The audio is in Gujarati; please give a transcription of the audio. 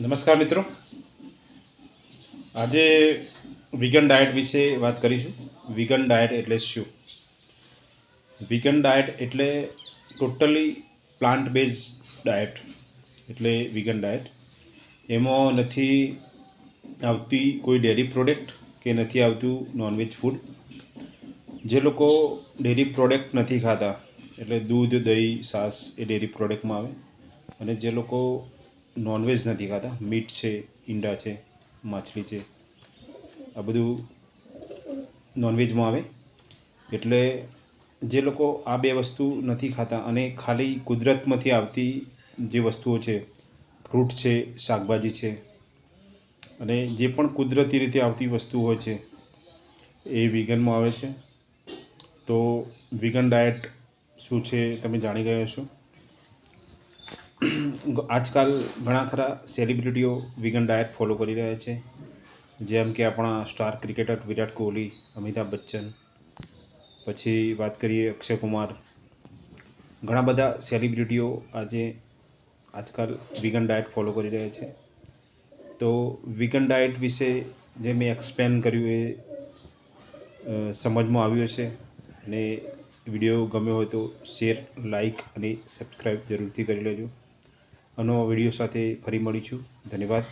નમસ્કાર મિત્રો. આજે વિગન ડાયટ વિશે વાત કરીશું. વિગન ડાયટ એટલે શું? વિગન ડાયટ એટલે ટોટલી પ્લાન્ટ બેઝ ડાયટ એટલે વિગન ડાયટ એમાં નથી આવતી કોઈ ડેરી પ્રોડક્ટ કે નથી આવતું નોનવેજ ફૂડ જે લોકો ડેરી પ્રોડક્ટ નથી ખાતા, એટલે દૂધ, દહીં, છાશ એ ડેરી પ્રોડક્ટમાં આવે. અને જે લોકો નોનવેજ નથી ખાતા. મીટ છે, ઈંડા છે, માછલી છે. આ બધું નોનવેજમાં આવે. એટલે જે લોકો આ બે વસ્તુ નથી ખાતા અને ખાલી કુદરતમાંથી આવતી જે વસ્તુઓ છે ફ્રૂટ છે, શાકભાજી છે, અને જે પણ કુદરતી રીતે આવતી વસ્તુ હોય છે, એ વિગનમાં આવે છે. તો વિગન ડાયટ શું છે, તમે જાણી ગયા છો આજકાલ ઘણા ખરા સેલિબ્રિટીઓ વિગન ડાયટ ફોલો કરી રહ્યા છે. જેમ કે આપણા સ્ટાર ક્રિકેટર વિરાટ કોહલી, અમિતાભ બચ્ચન, પછી વાત કરીએ અક્ષય કુમાર. ઘણા બધા સેલિબ્રિટીઓ આજે આજકાલ વિગન ડાયટ ફોલો કરી રહ્યા છે. તો વિગન ડાયટ વિશે જે મેં એક્સપ્લેન કર્યું એ સમજમાં આવ્યું હશે. અને વીડિયો ગમ્યો હોય તો શેર લાઇક અને સબસ્ક્રાઈબ જરૂરથી કરી લેજો. નવા વીડિયો સાથે ફરી મળીશું. ધન્યવાદ.